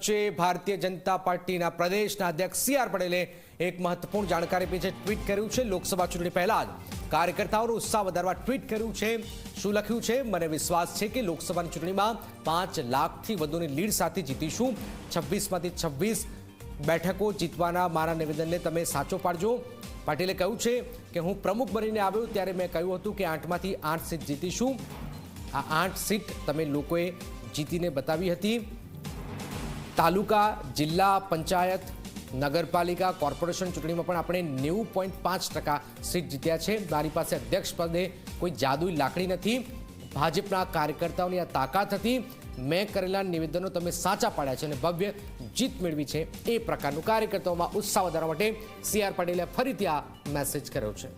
વચ્ચે ભારતીય જનતા પાર્ટીના પ્રદેશના અધ્યક્ષ સી આર પટેલે એક મહત્વપૂર્ણ જાણકારી છે, ટ્વીટ કર્યું છે લોકસભા ચૂંટણી પહેલા જ. કાર્યકર્તાઓનો ઉત્સાહ વધારવા ટ્વીટ કર્યું છે. શું લખ્યું છે? મને વિશ્વાસ છે કે લોકસભાની ચૂંટણીમાં પાંચ લાખથી વધુની લીડ સાથે જીતીશું. છવ્વીસમાંથી છવ્વીસ બેઠકો જીતવાના મારા નિવેદનને તમે સાચો પાડજો. પાટીલે કહ્યું છે કે હું પ્રમુખ બનીને આવ્યો ત્યારે મેં કહ્યું હતું કે આઠમાંથી આઠ સીટ જીતીશું. આ આઠ સીટ તમે લોકોએ જીતીને બતાવી હતી. તાલુકા, જિલ્લા, પંચાયત, નગરપાલિકા, કોર્પોરેશન ચૂંટણીમાં પણ આપણે નેવું પોઈન્ટ પાંચ ટકા સીટ જીત્યા છે. મારી પાસે અધ્યક્ષ પદે કોઈ જાદુઈ લાકડી નથી. ભાજપના કાર્યકર્તાઓની આ તાકાત હતી. મેં કરેલા નિવેદનો તમે સાચા પાડ્યા છે અને ભવ્ય જીત મેળવી છે. એ પ્રકારનું કાર્યકર્તાઓમાં ઉત્સાહ વધારવા માટે સી આર પટેલે ફરીથી આ મેસેજ કર્યો છે.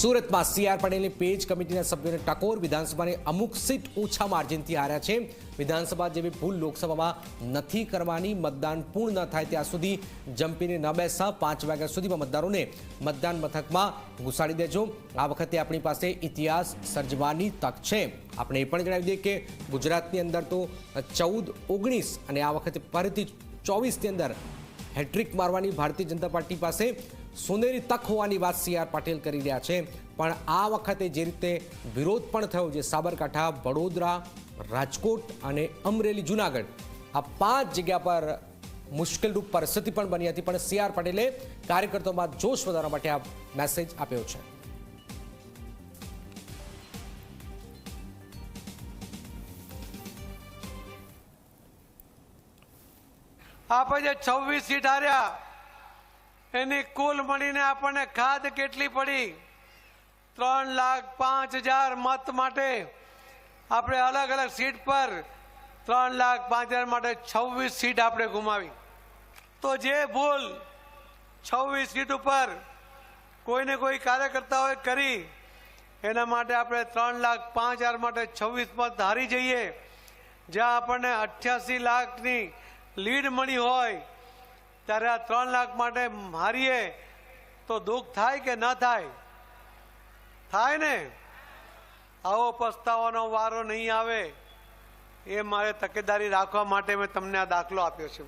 સુરતમાં સીઆર પટેલની પેજ કમિટીના સભ્યોને ટકોર વિધાનસભાની અમુક સીટ ઓછા માર્જિનથી હાર્યા છે. વિધાનસભા જેવી ભૂલ લોકસભામાં નથી કરવાની, મતદાન પૂર્ણ ન થાય ત્યાં સુધી જંપીને ન બેસા. પાંચ વાગ્યા સુધીમાં મતદારોને મતદાન મથકમાં ઘુસાડી દેજો. આ વખતે આપણી પાસે ઇતિહાસ સર્જવાની તક છે. આપણે એ પણ જણાવી દઈએ કે ગુજરાતની અંદર તો ચૌદ, ઓગણીસ અને આ વખતે ફરીથી ચોવીસની અંદર હેટ્રિક મારવાની ભારતીય જનતા પાર્ટી પાસે સોનેરી તક હોવાની વાત સી આર પાટીલ કરી રહ્યા છે. પણ આ વખતે જે રીતે વિરોધ પણ થયો છે સાબરકાંઠા, વડોદરા, રાજકોટ અને અમરેલી, જુનાગઢ, આ પાંચ જગ્યા પર મુશ્કેલરૂપ પરિસ્થિતિ પણ બની હતી. પણ સી આર પાટીલે કાર્યકર્તાઓમાં જોશ વધારવા માટે આ મેસેજ આપ્યો છે. આપણે જે છવ્વીસ સીટ હાર્યા. એની કુલ મળીને આપણને ખાદ કેટલી પડી? ત્રણ લાખ પાંચ હજાર મત માટે આપણે અલગ અલગ સીટ પર ત્રણ લાખ પાંચ હજાર માટે છવ્વીસ સીટ આપણે ગુમાવી. તો જે ભૂલ છવ્વીસ સીટ ઉપર કોઈને કોઈ કાર્યકર્તાઓએ કરી, એના માટે આપણે ત્રણ લાખ પાંચ હજાર માટે છવ્વીસ મત હારી જઈએ. જ્યાં આપણને અઠ્યાસી લાખની લીડ મળી હોય ત્યારે આ ત્રણ લાખ માટે મારીએ તો દુઃખ થાય કે ન થાય? થાય ને? આવો પસ્તાવાનો વારો નહીં આવે. એ મારે તકેદારી રાખવા માટે મેં તમને આ દાખલો આપ્યો છે